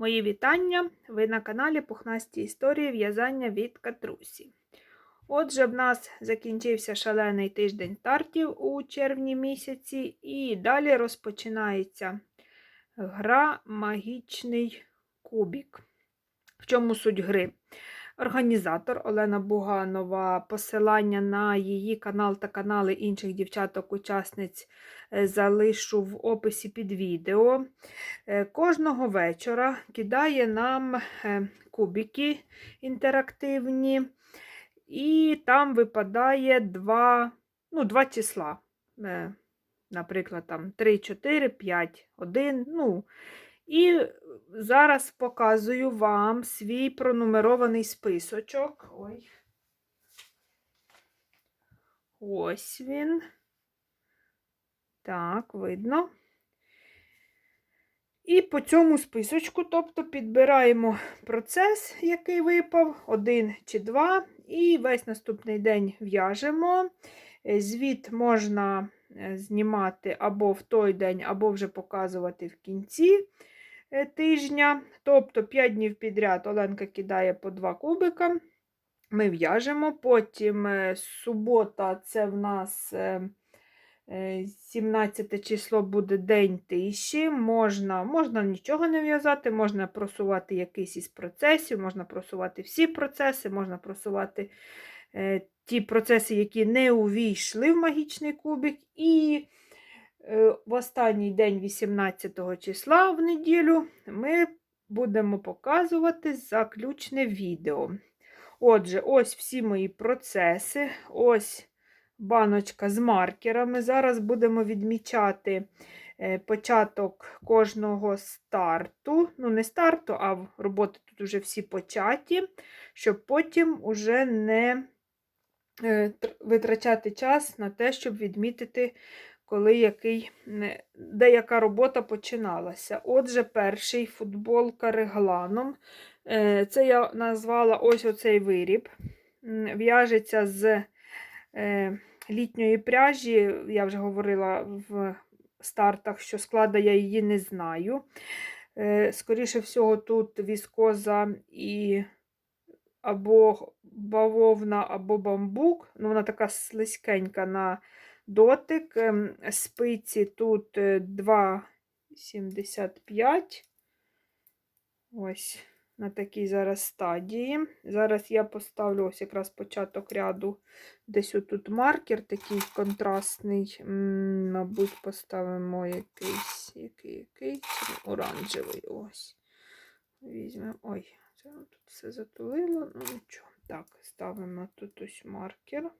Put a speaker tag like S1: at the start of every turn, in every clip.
S1: Мої вітання! Ви на каналі Пухнасті історії в'язання від Катрусі. Отже, в нас закінчився шалений тиждень стартів у червні місяці, і далі розпочинається гра Магічний кубік. В чому суть гри? Організатор Олена Буганова, посилання на її канал та канали інших дівчаток-учасниць залишу в описі під відео. Е, Кожного вечора кидає нам е, кубики інтерактивні, і там випадає два, ну, два числа. Е, Наприклад, там 3, 4, 5, 1. Ну, і зараз показую вам свій пронумерований списочок. Ой. Ось він. Так, видно. І по цьому списочку, тобто підбираємо процес, який випав, один чи два, і весь наступний день в'яжемо. Е, Звіт можна е, знімати або в той день, або вже показувати в кінці е, тижня. Тобто 5 днів підряд Оленка кидає по 2 кубика. Ми в'яжемо. Потім субота це в нас. Е, Е, 17 число буде день тиші. Можна можна нічого не в'язати, можна просувати якийсь із процесів, можна просувати всі процеси, можна просувати е, ті процеси, які не увійшли в магічний кубик. І е, в останній день 18 числа в неділю ми будемо показувати заключне відео. Отже, ось всі мої процеси. ось баночка з маркерами. Зараз будемо відмічати е, початок кожного старту. Ну, не старту, а роботи тут вже всі початі, щоб потім уже не е, витрачати час на те, щоб відмітити, коли який, деяка робота починалася. Отже, перший футболка регланом. Е, це я назвала ось оцей виріб. В'яжеться з літньої пряжі, я вже говорила в стартах, що склада я її не знаю. Е, скоріше всього, тут віскоза і або бавовна, або бамбук. Ну, Вона така слизькенька на дотик. Ем, спиці тут 2,75. Е, Ось на такій зараз стадії. Зараз я поставлю ось якраз початок ряду, десь отут маркер такий контрастний. Мабуть, поставимо якийсь який, який оранжевий. ось. Візьмемо. Ой, це тут все затулило, ну нічого. Так, ставимо тут ось маркер.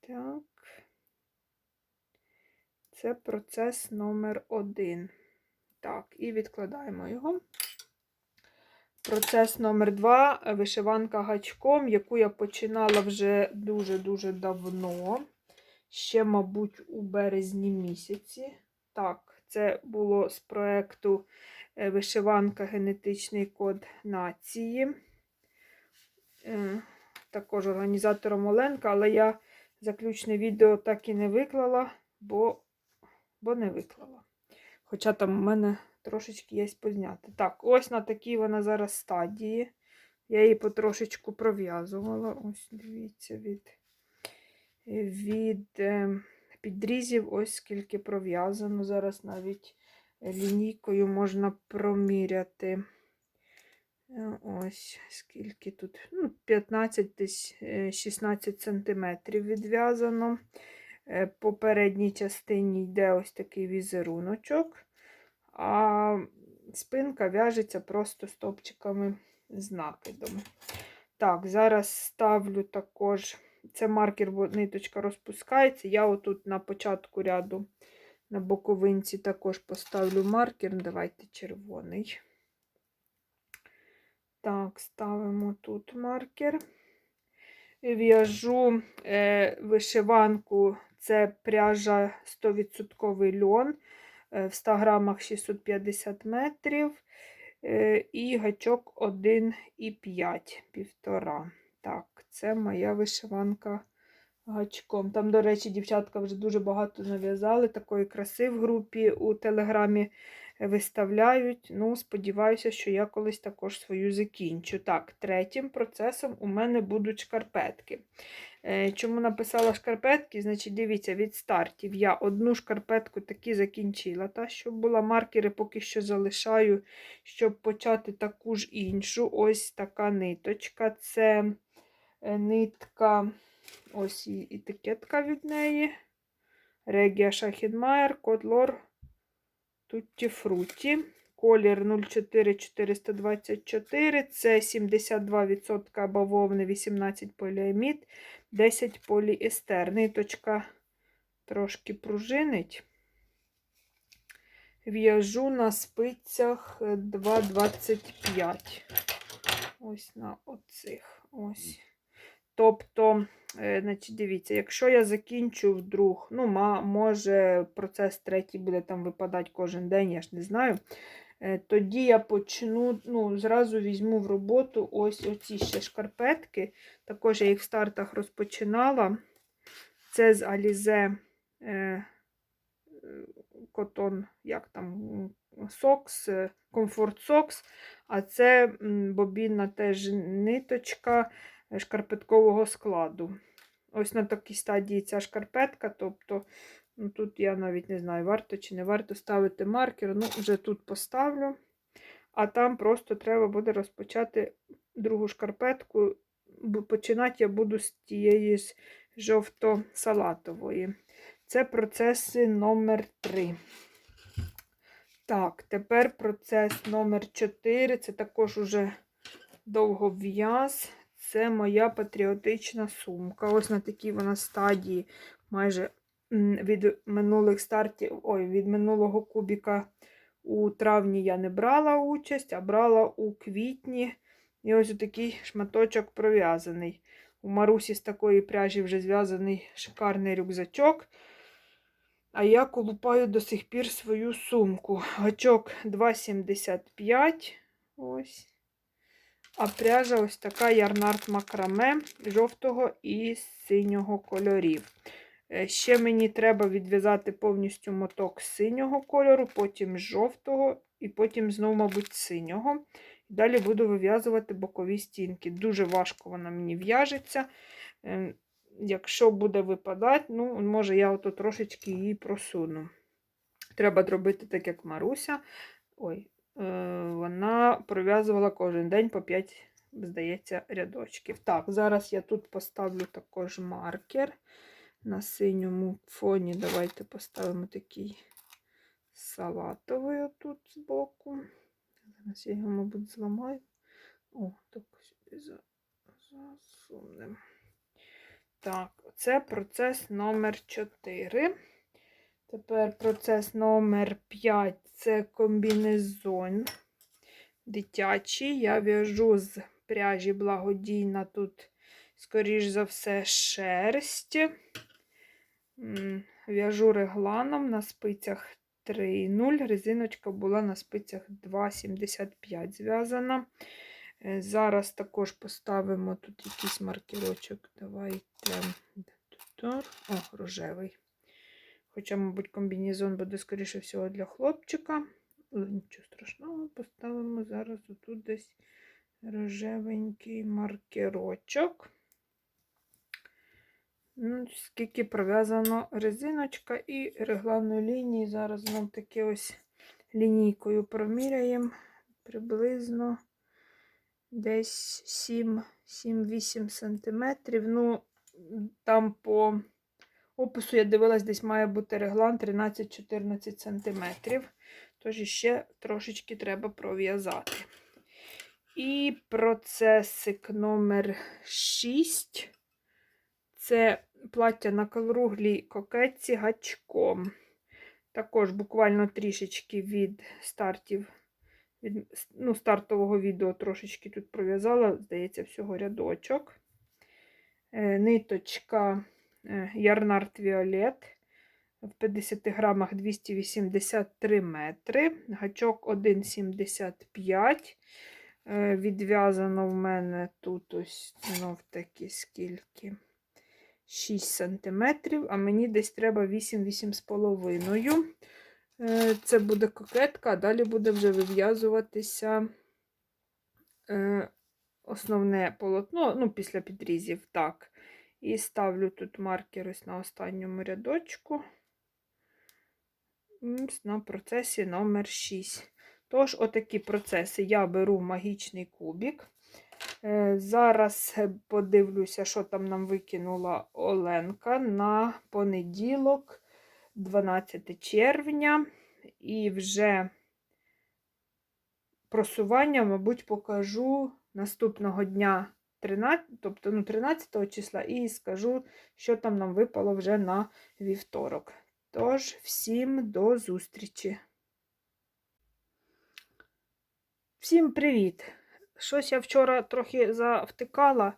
S1: Так. Це процес номер один. Так, і відкладаємо його. Процес номер два вишиванка гачком, яку я починала вже дуже-дуже давно. Ще, мабуть, у березні місяці. Так, це було з проєкту е, вишиванка Генетичний код нації. Е, також організатором Оленка, але я заключне відео так і не виклала, бо, бо не виклала. Хоча там у мене трошечки є позняти. Так, ось на такій вона зараз стадії. Я її потрошечку пров'язувала. Ось, дивіться, від від е, підрізів, ось скільки пров'язано. Зараз навіть лінійкою можна проміряти. Е, ось, скільки тут, ну, 15-16 е, см відв'язано. По передній частині йде ось такий візеруночок а спинка в'яжеться просто стопчиками з накидом. Так, зараз ставлю також, це маркер, бо ниточка розпускається. Я отут на початку ряду на боковинці також поставлю маркер. Давайте червоний. Так, ставимо тут маркер. В'яжу е, вишиванку, це пряжа 100% льон. Е, в 100 грамах 650 метрів. Е, і гачок 1,5 півтора. Так, це моя вишиванка гачком. Там, до речі, дівчатка вже дуже багато нав'язали такої краси в групі у телеграмі виставляють. Ну, сподіваюся, що я колись також свою закінчу. Так, третім процесом у мене будуть шкарпетки. Е, Чому написала шкарпетки? Значить, дивіться, від стартів я одну шкарпетку таки закінчила. Та, що була маркери, поки що залишаю, щоб почати таку ж іншу. Ось така ниточка. Це е, нитка, ось і етикетка від неї. Регія Шахідмайер, Котлор Тутті Фруті. Колір 04424. Це 72% бавовни, 18 поліамід, 10 поліестер. Ниточка трошки пружинить. В'яжу на спицях 2,25. Ось на оцих. Ось. Тобто, е, значить, дивіться, якщо я закінчу вдруг, ну, може, процес третій буде там випадати кожен день, я ж не знаю. Е, Тоді я почну, ну, зразу візьму в роботу ось оці ще шкарпетки. Також я їх в стартах розпочинала. Це з Alize е, Котон, як там, Сокс, Comfort Socks. А це бобінна теж ниточка шкарпеткового складу. Ось на такій стадії ця шкарпетка. Тобто, ну, тут я навіть не знаю, варто чи не варто ставити маркер. Ну, вже тут поставлю. А там просто треба буде розпочати другу шкарпетку. Починати я буду з тієї ж жовто-салатової. Це процеси номер 3. Так, тепер процес номер 4. Це також уже довгов'яз. Це моя патріотична сумка. Ось на такій вона стадії майже від минулих стартів, ой, від минулого кубіка у травні я не брала участь, а брала у квітні. І ось такий шматочок пров'язаний. У Марусі з такої пряжі вже зв'язаний шикарний рюкзачок. А я колупаю до сих пір свою сумку. Гачок 2,75. Ось. А пряжа ось така ярнард макраме жовтого і синього кольорів. Е, Ще мені треба відв'язати повністю моток синього кольору, потім жовтого, і потім знову, мабуть, синього. Далі буду вив'язувати бокові стінки. Дуже важко вона мені в'яжеться. Ем, Якщо буде випадати, ну, може, я ото трошечки її просуну. Треба зробити так, як Маруся. Ой, е, вона пров'язувала кожен день по 5, здається, рядочків. Так, зараз я тут поставлю також маркер на синьому фоні. Давайте поставимо такий салатовий отут збоку. Зараз я його, мабуть, зламаю. О, так за- засунемо. Так, це процес номер 4. Тепер процес номер 5 це комбінезон дитячий. Я в'яжу з пряжі благодійна тут, скоріш за все, шерсть. В'яжу регланом на спицях 3,0. Резиночка була на спицях 2,75 зв'язана. Е, Зараз також поставимо тут якийсь маркерочок. Давайте. О, рожевий. Хоча, мабуть, комбінезон буде, скоріше всього, для хлопчика. Але нічого страшного, поставимо зараз отут десь рожевенький маркерочок. Ну, скільки пров'язано резиночка і регланної лінії. Зараз знов таки ось лінійкою проміряємо приблизно десь 7-8 сантиметрів. Ну, там по опису я дивилась, десь має бути реглан 13-14 сантиметрів. Тож ще трошечки треба пров'язати. І процесик номер 6. Це плаття на круглій кокетці гачком. Також буквально трішечки від стартів, від ну, стартового відео трошечки тут пров'язала, здається, всього рядочок. Е, Ниточка Ярнард Віолет в 50 грамах 283 метри, гачок 1,75. Е, Відв'язано в мене тут ось знов таки скільки. 6 см, а мені десь треба 8-8,5. Е, Це буде кокетка, а далі буде вже вив'язуватися е, основне полотно, ну, після підрізів, так. І ставлю тут маркер ось на останньому рядочку на процесі номер 6. Тож, отакі процеси я беру магічний кубик. Е, Зараз подивлюся, що там нам викинула Оленка на понеділок, 12 червня, і вже просування, мабуть, покажу наступного дня, 13, тобто ну, 13 числа, і скажу, що там нам випало вже на вівторок. Тож, всім до зустрічі. Всім привіт! Щось я вчора трохи завтикала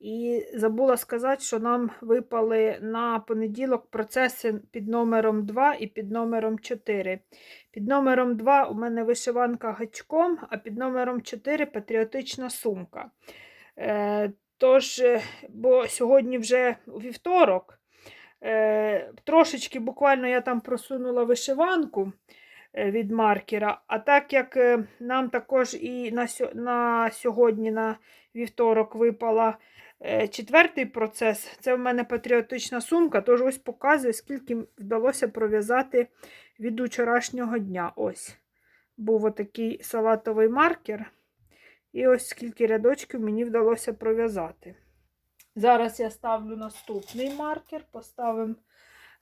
S1: і забула сказати, що нам випали на понеділок процеси під номером 2 і під номером 4. Під номером 2 у мене вишиванка гачком, а під номером 4 патріотична сумка. Е, Тож, е, бо сьогодні вже вівторок, е, трошечки буквально я там просунула вишиванку від маркера. А так як нам також і на, сьогодні, на вівторок, випала четвертий процес, це в мене патріотична сумка, тож ось показую, скільки вдалося пров'язати від вчорашнього дня. Ось був отакий салатовий маркер. І ось скільки рядочків мені вдалося пров'язати. Зараз я ставлю наступний маркер, поставимо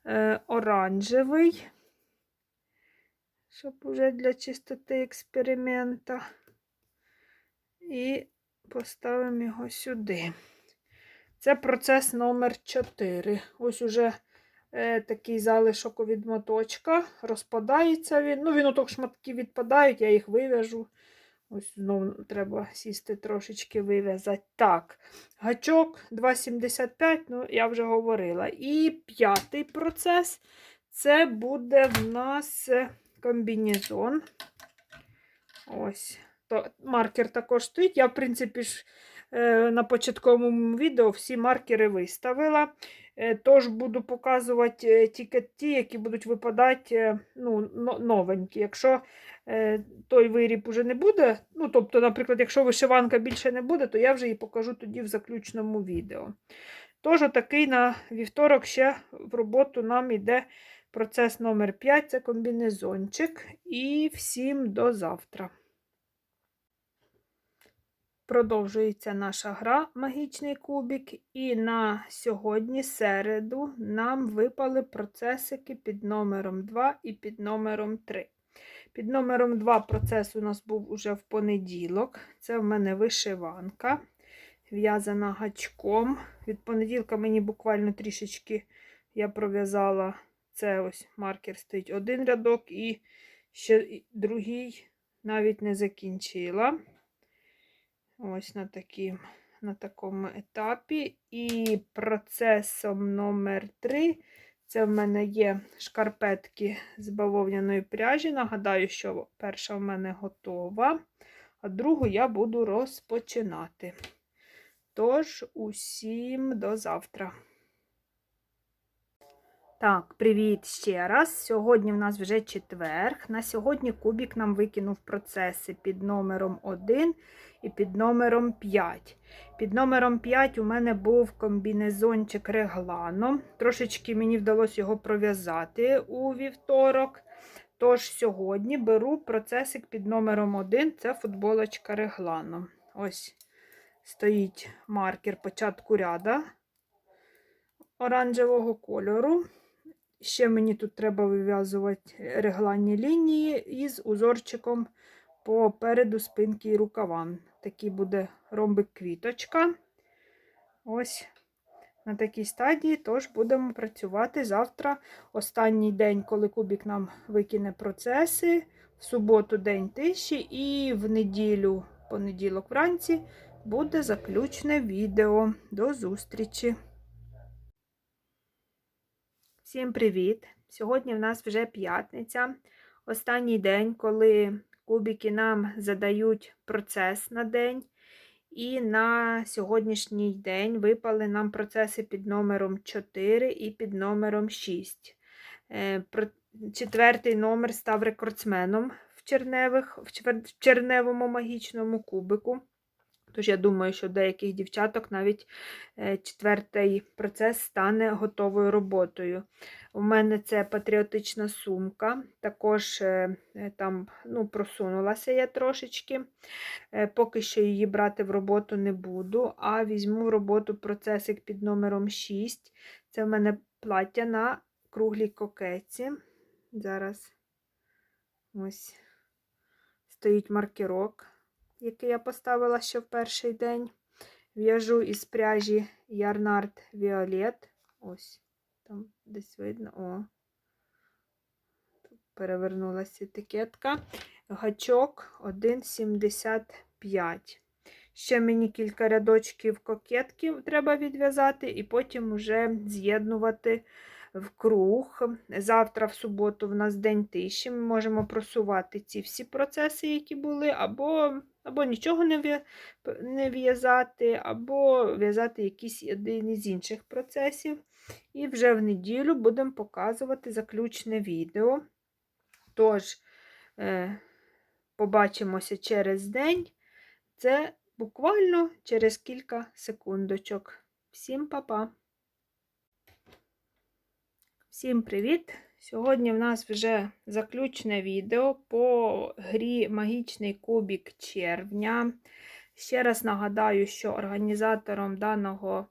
S1: е, оранжевий, щоб уже для чистоти експеримента. І поставимо його сюди. Це процес номер 4. Ось уже е, такий залишок від моточка. Розпадається він. Ну, він оток шматки відпадають, я їх вив'яжу. Ось знову треба сісти трошечки вив'язати. Так, гачок 2,75, ну, я вже говорила. І п'ятий процес це буде в нас е, комбінезон. Ось. То, маркер також стоїть. Я, в принципі, ж е, на початковому відео всі маркери виставила. Е, Тож буду показувати тільки ті, які будуть випадати ну, новенькі. Якщо той виріб уже не буде, ну, тобто, наприклад, якщо вишиванка більше не буде, то я вже її покажу тоді в заключному відео. Тож, отакий на вівторок ще в роботу нам йде процес номер 5 це комбінезончик. І всім до завтра. Продовжується наша гра Магічний кубик. І на сьогодні, середу, нам випали процесики під номером 2 і під номером 3. Під номером 2 процес у нас був уже в понеділок. Це в мене вишиванка, в'язана гачком. Від понеділка мені буквально трішечки я пров'язала це ось маркер стоїть один рядок, і ще другий навіть не закінчила. Ось на, таким, на такому етапі. І процесом номер 3 це в мене є шкарпетки з бавовняної пряжі. Нагадаю, що перша в мене готова, а другу я буду розпочинати. Тож, усім до завтра. Так, привіт ще раз. Сьогодні в нас вже четверг. На сьогодні кубік нам викинув процеси під номером 1 і під номером 5. Під номером 5 у мене був комбінезончик реглано. Трошечки мені вдалося його пров'язати у вівторок. Тож сьогодні беру процесик під номером 1 це футболочка реглано. Ось стоїть маркер початку ряда оранжевого кольору. Ще мені тут треба вив'язувати регланні лінії із узорчиком попереду спинки і рукавам. Такий буде ромбик квіточка. Ось на такій стадії, тож будемо працювати завтра. Останній день, коли кубік нам викине процеси, в суботу день тиші, і в неділю, понеділок вранці, буде заключне відео. До зустрічі! Всім привіт! Сьогодні в нас вже п'ятниця. Останній день, коли кубики нам задають процес на день. І на сьогоднішній день випали нам процеси під номером 4 і під номером 6. Е, четвертий номер став рекордсменом в, черневих, в черневому магічному кубику. Тож я думаю, що деяких дівчаток навіть е, четвертий процес стане готовою роботою. У мене це патріотична сумка, також е, е, там ну, просунулася я трошечки. Поки що її брати в роботу не буду, а візьму в роботу процесик під номером 6. Це в мене плаття на круглій кокеці. Зараз ось стоїть маркерок, який я поставила ще в перший день. В'яжу із пряжі Ярнард Violet. Ось, там десь видно. О. Тут перевернулася етикетка. Гачок 1,75. Ще мені кілька рядочків кокетків треба відв'язати, і потім вже з'єднувати в круг. Завтра, в суботу, в нас день тиші. Ми можемо просувати ці всі процеси, які були, або, або нічого не в'я- не в'язати, або в'язати якийсь один із інших процесів. І вже в неділю будемо показувати заключне відео. Тож, е, побачимося через день. Це буквально через кілька секундочок. Всім па-па! Всім привіт! Сьогодні в нас вже заключне відео по грі Магічний кубік червня. Ще раз нагадаю, що організатором даного,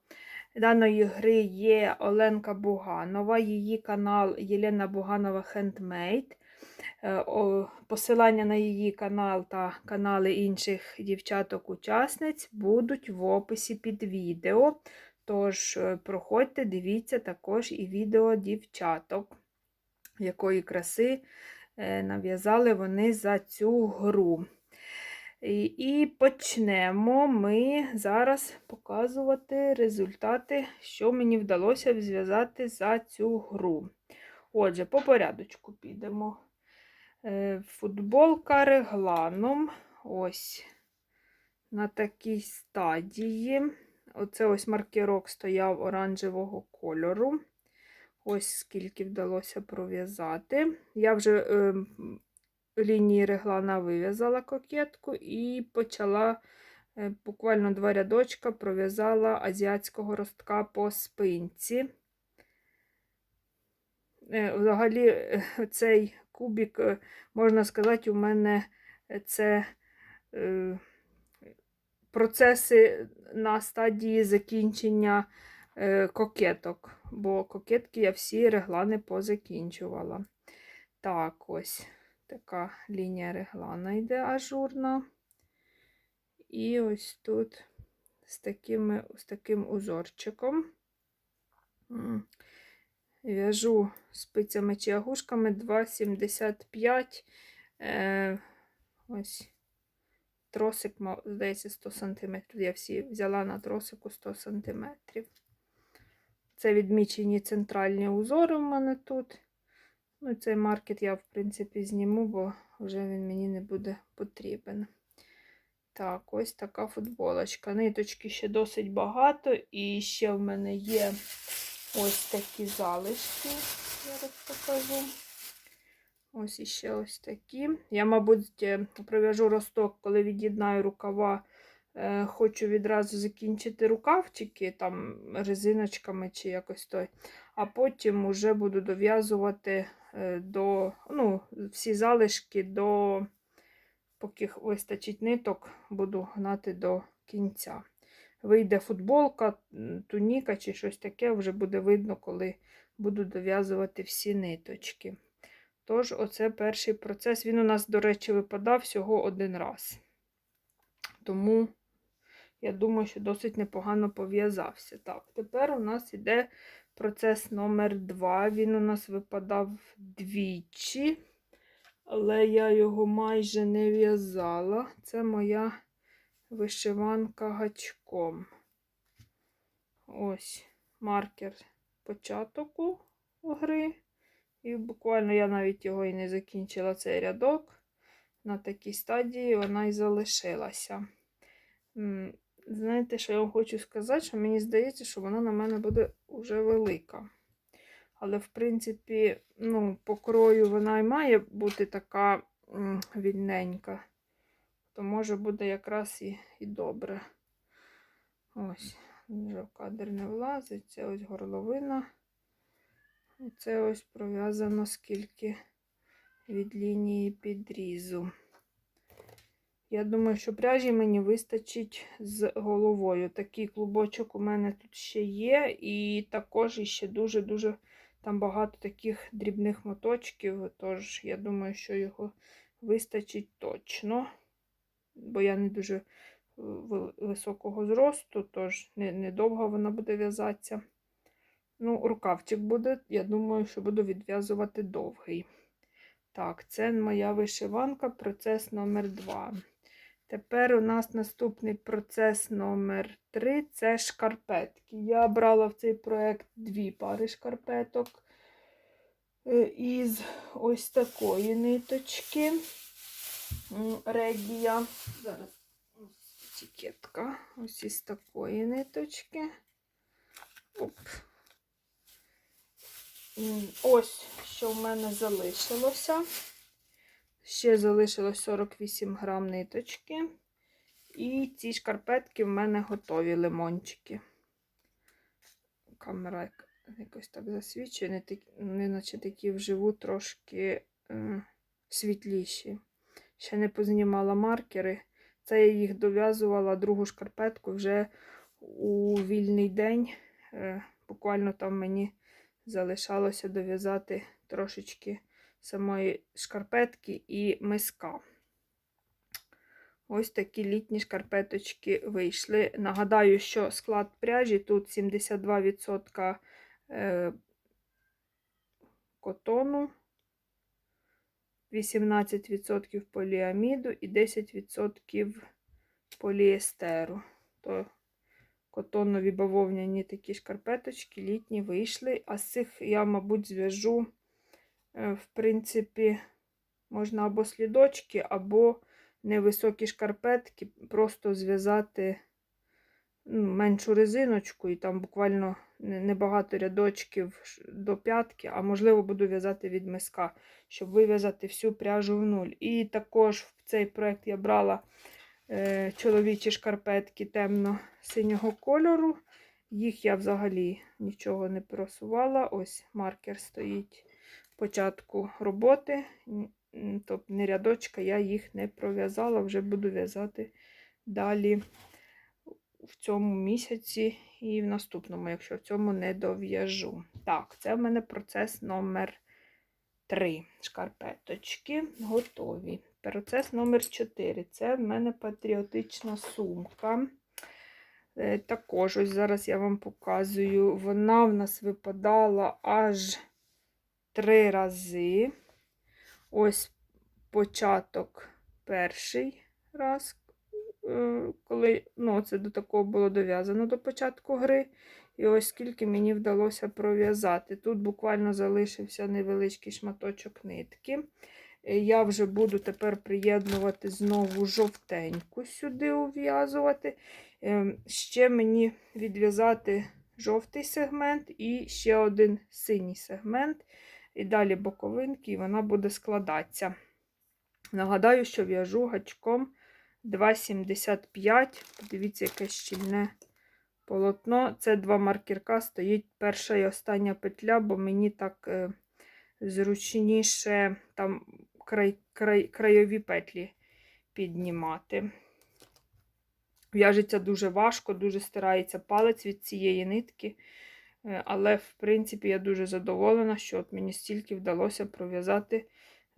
S1: даної гри є Оленка Буганова, її канал Єлена Буганова Хендмейд. Посилання на її канал та канали інших дівчаток-учасниць будуть в описі під відео. Тож, е, проходьте, дивіться також і відео дівчаток, якої краси е, нав'язали вони за цю гру. І, почнемо ми зараз показувати результати, що мені вдалося зв'язати за цю гру. Отже, по порядочку підемо. Е, Футболка регланом. Ось на такій стадії. Оце ось маркерок стояв оранжевого кольору. Ось скільки вдалося пров'язати. Я вже е, лінії реглана вив'язала кокетку і почала е, буквально два рядочка пров'язала азіатського ростка по спинці. Е, Взагалі, е, цей кубик, е, можна сказати, у мене це е, процеси на стадії закінчення е, кокеток, бо кокетки я всі реглани позакінчувала. Так, ось така лінія реглана йде ажурна. І ось тут з, такими, з таким узорчиком. В'яжу спицями чи агушками 2,75. Е, ось тросик, здається, 100 см. Я всі взяла на тросику 100 см. Це відмічені центральні узори в мене тут. Ну, цей маркет я, в принципі, зніму, бо вже він мені не буде потрібен. Так, ось така футболочка. Ниточки ще досить багато, і ще в мене є ось такі залишки. Зараз покажу. Ось іще ось такі. Я, мабуть, е, пров'яжу росток, коли від'єднаю рукава. Е, Хочу відразу закінчити рукавчики там резиночками чи якось той. А потім вже буду дов'язувати е, до, ну, всі залишки до, поки вистачить ниток, буду гнати до кінця. Вийде футболка, туніка чи щось таке, вже буде видно, коли буду дов'язувати всі ниточки. Тож, оце перший процес. Він у нас, до речі, випадав всього один раз. Тому, я думаю, що досить непогано пов'язався. Так, тепер у нас йде процес номер 2. Він у нас випадав двічі, але я його майже не в'язала. Це моя вишиванка гачком. Ось маркер початку гри. І буквально я навіть його і не закінчила цей рядок. На такій стадії вона і залишилася. Знаєте, що я вам хочу сказати, що мені здається, що вона на мене буде вже велика. Але, в принципі, ну, по крою вона і має бути така вільненька. То може буде якраз і, і добре. Ось, вже в кадр не влазить. Це ось горловина. І це ось пров'язано скільки від лінії підрізу. Я думаю, що пряжі мені вистачить з головою. Такий клубочок у мене тут ще є, і також іще дуже-дуже там багато таких дрібних моточків. Тож, я думаю, що його вистачить точно. Бо я не дуже е, високого зросту, тож не- недовго вона буде в'язатися. Ну, рукавчик буде, я думаю, що буду відв'язувати довгий. Так, це моя вишиванка, процес номер 2. Тепер у нас наступний процес номер 3 це шкарпетки. Я брала в цей проєкт дві пари шкарпеток е, із ось такої ниточки. Регія. Зараз ось етикетка. Ось із такої ниточки. Оп. Ось що в мене залишилося. Ще залишилось 48 грам ниточки. І ці шкарпетки в мене готові лимончики. Камера як- якось так засвічує, не, такі, не наче такі вживу трошки е, світліші. Ще не познімала маркери. Це я їх дов'язувала другу шкарпетку вже у вільний день. Е, буквально там мені залишалося дов'язати трошечки самої шкарпетки і миска. Ось такі літні шкарпеточки вийшли. Нагадаю, що склад пряжі тут 72% е, котону, 18% поліаміду і 10% поліестеру. То котонові бавовняні такі шкарпеточки літні вийшли. А з цих я, мабуть, зв'яжу, в принципі, можна або слідочки, або невисокі шкарпетки, просто зв'язати ну, меншу резиночку, і там буквально небагато рядочків до п'ятки, а можливо буду в'язати від миска, щоб вив'язати всю пряжу в нуль. І також в цей проект я брала е, чоловічі шкарпетки темно-синього кольору. Їх я взагалі нічого не просувала. Ось маркер стоїть початку роботи. Тобто не рядочка, я їх не пров'язала, вже буду в'язати далі в цьому місяці і в наступному, якщо в цьому не дов'яжу. Так, це в мене процес номер 3. Шкарпеточки готові. Процес номер 4. Це в мене патріотична сумка. Е, Також, ось зараз я вам показую, вона в нас випадала аж три рази. Ось початок перший раз, е, коли ну, це до такого було дов'язано до початку гри. І ось скільки мені вдалося пров'язати. Тут буквально залишився невеличкий шматочок нитки. Е, Я вже буду тепер приєднувати знову жовтеньку сюди ув'язувати. Ем, Ще мені відв'язати жовтий сегмент і ще один синій сегмент. І далі боковинки, і вона буде складатися. Нагадаю, що в'яжу гачком 2,75. Подивіться, яке щільне полотно. Це два маркерка, стоїть перша і остання петля, бо мені так е, зручніше там край, край, крайові петлі піднімати. В'яжеться дуже важко, дуже стирається палець від цієї нитки. Е, Але, в принципі, я дуже задоволена, що от мені стільки вдалося пров'язати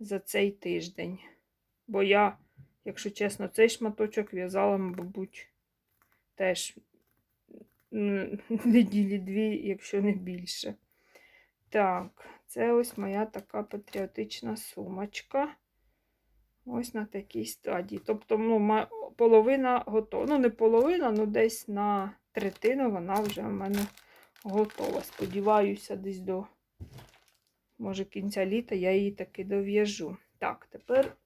S1: за цей тиждень. Бо я, якщо чесно, цей шматочок в'язала, мабуть, теж неділі дві, якщо не більше. Так, це ось моя така патріотична сумочка. Ось на такій стадії. Тобто, ну, половина готова. Ну, не половина, ну десь на третину вона вже в мене готова. Сподіваюся, десь до, може, кінця літа я її таки дов'яжу. Так, тепер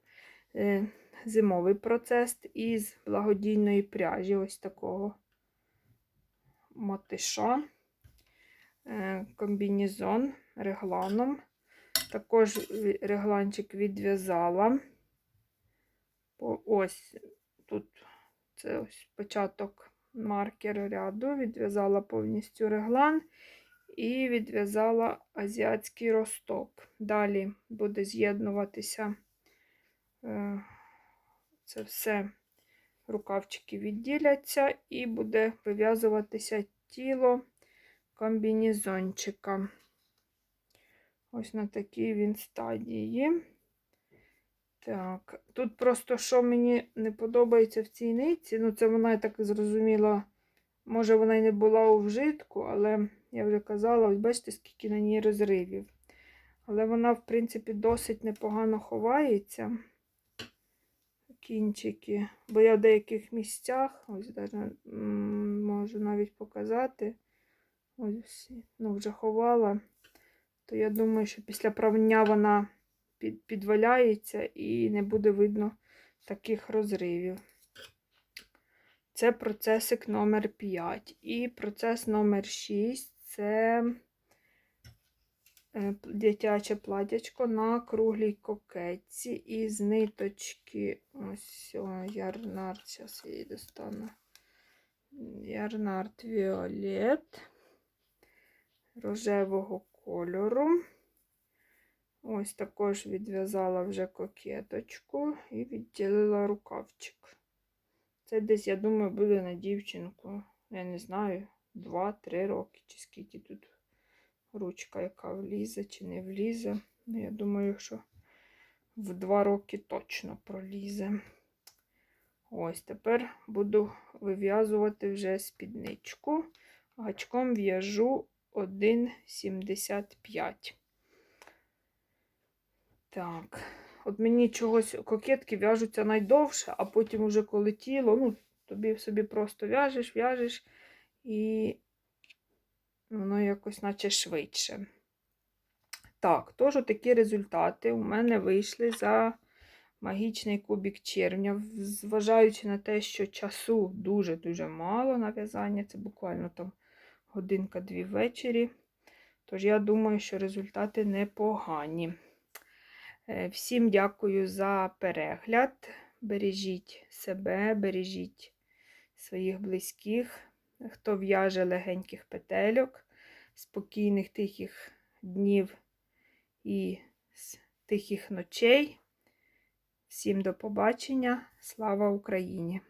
S1: е, зимовий процес із благодійної пряжі, ось такого мотиша. Е, комбінезон регланом. Також регланчик відв'язала. Ось тут це ось початок маркер ряду, відв'язала повністю реглан і відв'язала азіатський розтоп. Далі буде з'єднуватися е, це все, рукавчики відділяться, і буде вив'язуватися тіло комбінезончика. Ось на такій він стадії. Так, тут просто що мені не подобається в цій нитці, ну це вона, я так зрозуміла, може вона й не була у вжитку, але я вже казала, ось бачите, скільки на ній розривів. Але вона, в принципі, досить непогано ховається. Кінчики. Бо я в деяких місцях, ось даже, можу навіть показати. Ось, ну, вже ховала. То я думаю, що після правня вона під, підваляється і не буде видно таких розривів. Це процесик номер 5. І процес номер 6 це е, дитяче платячко на круглій кокетці із ниточки. Ось о, ярнард, зараз я її достану. Ярнард Віолет рожевого кольору. Ось також відв'язала вже кокеточку і відділила рукавчик. Це десь, я думаю, буде на дівчинку, я не знаю, 2-3 роки, чи скільки тут ручка, яка влізе чи не влізе. Ну, я думаю, що в 2 роки точно пролізе. Ось тепер буду вив'язувати вже спідничку. Гачком в'яжу 1,75. Так, от мені чогось кокетки в'яжуться найдовше, а потім уже коли тіло, ну, тобі собі просто в'яжеш, в'яжеш, і воно якось наче швидше. Так, тож такі результати у мене вийшли за магічний кубік червня, зважаючи на те, що часу дуже-дуже мало на в'язання, це буквально там годинка-дві ввечері. Тож я думаю, що результати непогані. Е, Всім дякую за перегляд. Бережіть себе, бережіть своїх близьких, хто в'яже легеньких петельок, спокійних тихих днів і тихих ночей. Всім до побачення. Слава Україні!